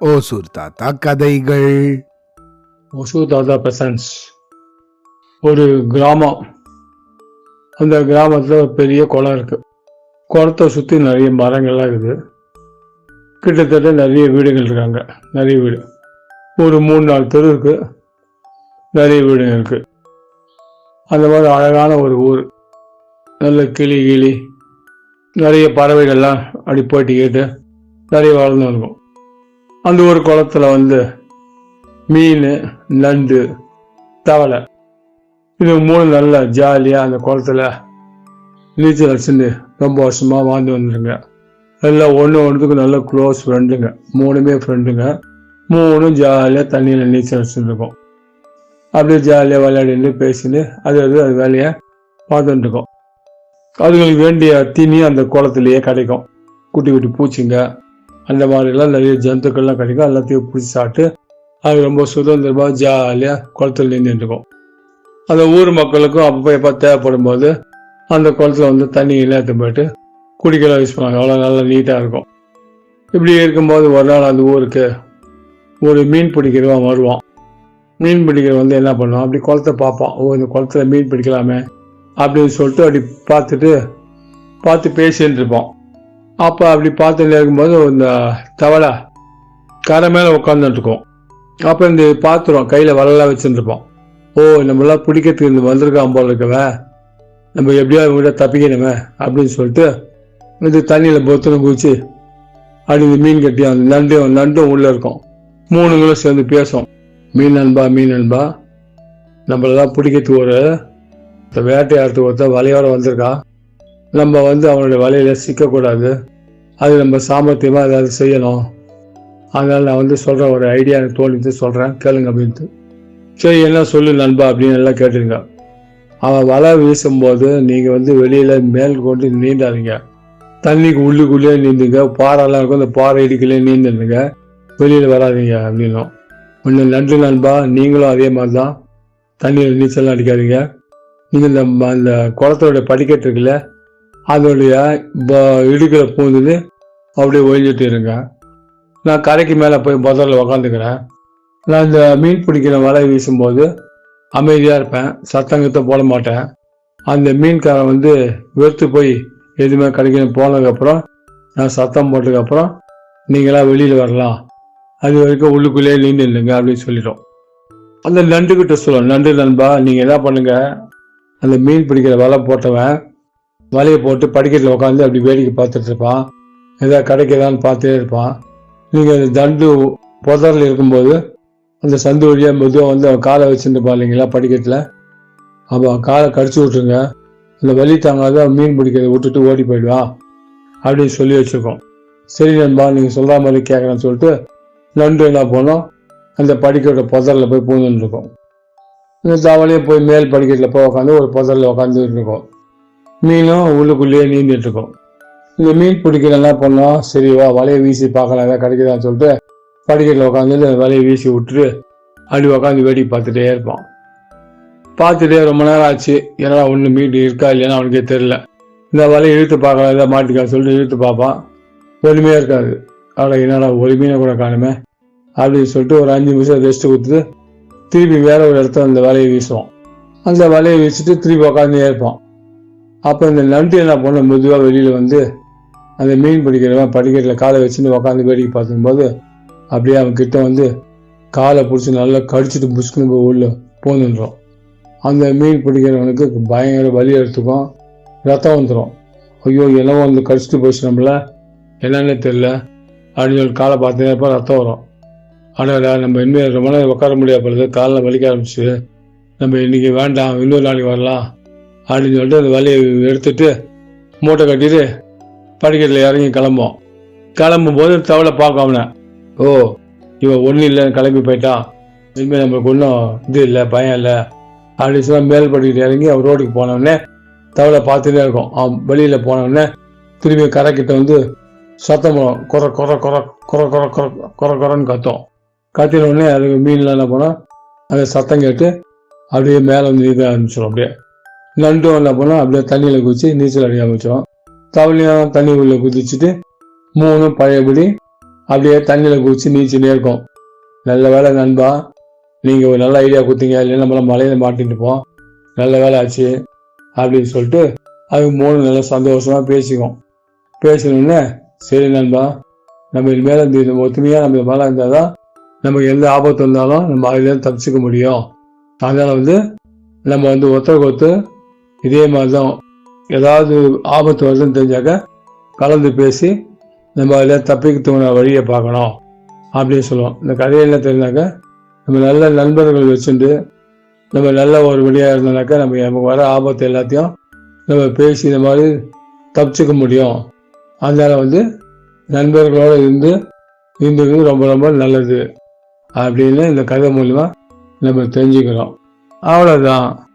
ஓசூர் தாத்தா கதைகள். ஒசு தாதா பிரசன்ஸ் ஒரு கிராமம். அந்த கிராமத்தில் ஒரு பெரிய குளம் இருக்கு. குளத்தை சுற்றி நிறைய மரங்கள்லாம் இருக்குது. கிட்டத்தட்ட நிறைய வீடுகள் இருக்காங்க. நிறைய வீடு. ஒரு மூணு நாலு தெரு இருக்கு. நிறைய வீடுங்க இருக்கு. அந்த மாதிரி அழகான ஒரு ஊர். நல்ல கிளி கிளி. நிறைய பறவைகள்லாம் அப்படி போட்டிக்கிட்டு நிறைய வளர்ந்து இருக்கும் அந்த ஒரு குளத்துல வந்து மீன் நண்டு தவளை. இது மூணு நல்ல ஜாலியாக அந்த குளத்துல நீச்சல் அடிச்சுட்டு ரொம்ப வருஷமாக வாழ்ந்து வந்துருங்க எல்லாம் ஒன்று ஒன்றுத்துக்கு நல்ல க்ளோஸ் ஃப்ரெண்டுங்க மூணுமே ஃப்ரெண்டுங்க மூணும் ஜாலியாக தண்ணியில் நீச்சல் அடிச்சுட்டு இருக்கோம். அப்படியே ஜாலியாக விளையாடிட்டு பேசிட்டு அது அது அது வேலையை பார்த்துட்டு இருக்கோம். அதுங்களுக்கு வேண்டிய தீனி அந்த குளத்துலேயே கிடைக்கும். குட்டி குட்டி பூச்சிங்க. அந்த மாதிரிலாம் நிறைய ஜந்துக்கள்லாம் கிடைக்கும். எல்லாத்தையும் பிடிச்சி சாப்பிட்டு அது ரொம்ப சுதந்திரமாக ஜாலியாக குளத்துல நின்றுருக்கும் அந்த ஊர் மக்களுக்கும் அப்பப்போ எப்போ தேவைப்படும் போது அந்த குளத்துல வந்து தண்ணி இல்லாத போயிட்டு குடிக்கலாம் யூஸ் பண்ணுவாங்க. அவ்வளோ நல்லா நீட்டாக இருக்கும். இப்படி இருக்கும்போது ஒரு நாள் அந்த ஊருக்கு ஒரு மீன் பிடிக்கிறவன் வருவான். மீன் பிடிக்கிறவன் வந்து என்ன பண்ணுவான்? அப்படி குளத்தை பார்ப்பான். ஓ இந்த குளத்துல மீன் பிடிக்கலாமே. அப்படின்னு சொல்லிட்டு அப்படி பார்த்துட்டு பார்த்து பேசின்னு இருப்போம். அப்போ அப்படி பார்த்துட்டு இருக்கும்போது இந்த தவளை கரை மேலே உட்காந்துட்டுருக்கோம் அப்போ இந்த பாத்திரம் கையில் வலையெல்லாம் வச்சுருப்போம் ஓ நம்மளாம் பிடிக்கிறதுக்கு இந்த வந்திருக்கான் போல இருக்கவே. நம்ம எப்படியோ இவங்ககிட்ட தப்பிக்கணுமே அப்படின்னு சொல்லிட்டு இது தண்ணியில் பொத்தனை குதிச்சு அப்படி இந்த மீன் கட்டி அந்த நண்டும் நண்டும் உள்ளே இருக்கும். மூணுங்களும் சேர்ந்து பேசும். மீன் நண்பா மீன் நண்பா நம்மளெல்லாம் பிடிக்கிறதுக்கு ஒரு இந்த வேட்டையாடுறதுக்கு ஒருத்தன் வலையோடு வந்திருக்கா? நம்ம வந்து அவனுடைய வலையில் சிக்கக்கூடாது. அது நம்ம சாமர்த்தியமாக ஏதாவது செய்யணும். அதனால் நான் வந்து சொல்கிற ஒரு ஐடியா எனக்கு தோணிட்டு சொல்கிறேன் கேளுங்க அப்படின்ட்டு சரி என்ன சொல்லு நண்பா அப்படின்னு எல்லாம் கேட்டுருங்க அவன் வலை வீசும்போது நீங்கள் வந்து வெளியில் மேல் கொண்டு நீண்டாதீங்க தண்ணிக்கு உள்ளுக்குள்ளேயே நீந்துங்க. பாறைலாம் இருக்கும் அந்த பாறை இடிக்கலே நீந்துடுங்க வெளியில் வராதீங்க அப்படின்னும். ஒன்று நன்றி நண்பா. நீங்களும் அதே மாதிரி தான் தண்ணியில் நீச்சல்லாம் அடிக்காதீங்க. நீங்கள் இந்த ம- அந்த குளத்தோட படிக்கட்டு இருக்குல்ல அதோடைய ப- இடுக்கில் பூந்துட்டு அப்படியே ஒழிஞ்சிட்டு இருங்க. நான் கரைக்கு மேலே போய் முதல்ல உக்காந்துக்கிறேன். நான் இந்த மீன் பிடிக்கிற வலை வீசும்போது அமைதியாக இருப்பேன். சத்தங்கத்தை போட மாட்டேன். அந்த மீன்காரன் வந்து வெறுத்து போய் எதுவுமே கிடைக்கணும் போனதுக்கப்புறம் நான் சத்தம் போட்டதுக்கப்புறம் நீங்களாம் வெளியில் வரலாம். அது வரைக்கும் உள்ளுக்குள்ளேயே நீந்து இல்லைங்க அப்படின்னு சொல்லிட்டோம். அந்த நண்டுக்கிட்ட சொல்லுவோம் நண்டு நண்பா நீங்கள் என்ன பண்ணுங்கள் அந்த மீன் பிடிக்கிற வலை போட்டவன் வலையை போட்டு படிக்கட்டில் உட்காந்து அப்படி வேடிக்கை பார்த்துட்டு இருப்பான். ஏதாவது கிடைக்கதான்னு பார்த்துட்டே இருப்பான். நீங்கள் அந்த தண்டு புதரில் இருக்கும்போது அந்த சந்து வழியாக மெதுவாக வந்து அவன் காலை வச்சுருப்பா இல்லைங்களா படிக்கட்டில் அப்போ அவன் காலை கடிச்சு விட்ருங்க அந்த வலி தாங்காத மீன் பிடிக்கிறத விட்டுட்டு ஓடி போயிடுவான் அப்படின்னு சொல்லி வச்சுருக்கோம். சரி நண்பா நீங்கள் சொல்கிற மாதிரி கேட்குறேன்னு சொல்லிட்டு நண்டு என்ன போனோம் அந்த படிக்கட்டோட புதரில் போய் பூந்துருக்கோம் ஜாவலியாக போய் மேல் படிக்கட்டில் போய் உட்காந்து ஒரு புதரில் உட்காந்துட்டு இருக்கோம் மீனும் உள்ளுக்குள்ளேயே நீந்திட்டு இருக்கும் இந்த மீன் பிடிக்கிற என்ன பண்ணோம்? சரி வா வலையை வீசி பார்க்கலாம் ஏதாவது கிடைக்குதான்னு சொல்லிட்டு படிக்கட்டில் உட்காந்து வலையை வீசி விட்டுட்டு அப்படி உட்காந்து வேடிக்கை பார்த்துட்டே இருப்பான் பார்த்துட்டே ரொம்ப நேரம் ஆச்சு. ஏன்னா ஒன்று மீன் இருக்கா இல்லைன்னா அவனுக்கே தெரில இந்த வலையை இழுத்து பார்க்கலாம் ஏதாவது மாட்டிக்கான்னு சொல்லிட்டு இழுத்து பார்ப்பான். ஒன்றுமே இருக்காது. அவ்வளோ என்னடா ஒரு மீனை கூட காணுமே? அப்படின்னு சொல்லிட்டு ஒரு அஞ்சு நிமிஷம் ரெஸ்ட் கொடுத்துட்டு திருப்பி வேற ஒரு இடத்துல அந்த வலையை வீசுவோம் அந்த வலையை வீசிட்டு திருப்பி உட்காந்து ஏற்போம் அப்போ இந்த நண்டு என்ன பண்ணும்? மெதுவாக வெளியில் வந்து அந்த மீன் பிடிக்கிறவன் படிக்கட்டில் காலை வச்சுட்டு உட்காந்து வேடிக்கை பார்த்துக்கும்போது அப்படியே அவன் கிட்ட வந்து காலை பிடிச்சி நல்லா கடிச்சிட்டு புஷ்குன்னு போய் உள்ள போந்துன்றோம் அந்த மீன் பிடிக்கிறவனுக்கு பயங்கர வலி எடுத்துக்கும் ரத்தம் வந்துடும் ஐயோ என்னவோ வந்து கடிச்சிட்டு போச்சு நம்மள. என்னன்னே தெரில அப்படின்னு சொல்லி காலை பார்த்தேன் ரத்தம் வரும். ஆனால் நம்ம இன்னும் ரொம்ப நேரம் உட்கார முடியாது பொழுது காலில் வலிக்க ஆரம்பிச்சு நம்ம இன்னைக்கு வேண்டாம் இன்னொரு நாளைக்கு வரலாம் அப்படின்னு சொல்லிட்டு அந்த வலையை எடுத்துட்டு மூட்டை கட்டிட்டு படிக்கட்டில் இறங்கி கிளம்போம் கிளம்பும்போது தவளை பார்க்க அவனை. ஓ இவன் ஒன்றும் இல்லைன்னு கிளம்பி போயிட்டான். இனிமேல் நம்மளுக்கு ஒன்றும் இது இல்லை பயம் இல்லை அப்படின்னு சொன்னால் மேல் படிக்கிட்டு இறங்கி அவன் ரோடுக்கு போனவுடனே தவளை பார்த்துட்டே இருக்கும். அவன் வெளியில் போனவுடனே திரும்பி கரைக்கிட்ட வந்து சத்தம் குறை குறை குறை குறை குறை குறை குறை குறைன்னு கத்தோம் கத்தும். கத்தின உடனே அது மீன்லாம் என்ன பண்ணோம்? அதை சத்தம் கேட்டு அப்படியே மேலே வந்து நீந்த ஆரம்பிச்சிடும் அப்படியே. நண்டும் என்ன பண்ணோம்? அப்படியே தண்ணியில் குதிச்சு நீச்சல் அடிக்க ஆரம்பிச்சோம் தவளையும் தண்ணி உள்ளே குதிச்சுட்டு மூணும் பழையபடி அப்படியே தண்ணியில் குதிச்சு நீச்சினே இருக்கும். நல்ல வேலை நண்பா நீங்கள் ஒரு நல்ல ஐடியா கொடுத்தீங்க. இல்லைன்னா நம்மளாம் மலையில் மாட்டிட்டு போம் நல்ல வேலை ஆச்சு அப்படின்னு சொல்லிட்டு அது மூணு நல்லா சந்தோஷமாக பேசிக்கும். பேசினோடனே சரி நண்பா நம்ம இனிமேல் இந்த ஒத்துமையாக நம்ம மேலே இருந்தால் தான் நமக்கு எந்த ஆபத்து வந்தாலும் நம்ம அதுலேருந்து தப்பிச்சுக்க முடியும். அதனால் வந்து நம்ம வந்து ஒருத்தருக்கு கொத்து இதே மாதிரி தான் ஏதாவது ஆபத்து வருதுன்னு தெரிஞ்சாக்க கலந்து பேசி நம்ம அதில் தப்பிக்கிறதுக்கான வழியை பார்க்கணும். அப்படின்னு சொல்லுவோம். இந்த கதையெல்லாம் தெரிஞ்சாக்க நம்ம நல்ல நண்பர்கள் வச்சுட்டு நம்ம நல்ல ஒரு வழியாக இருந்தோம்னாக்கா நம்ம நமக்கு வர ஆபத்து எல்லாத்தையும் நம்ம பேசி இந்த மாதிரி தப்பிச்சுக்க முடியும். அதனால வந்து நண்பர்களோடு இருந்து இருந்தது ரொம்ப ரொம்ப நல்லது. அப்படின்னு இந்த கதை மூலிமா நம்ம தெரிஞ்சுக்கிறோம். அவ்வளோதான்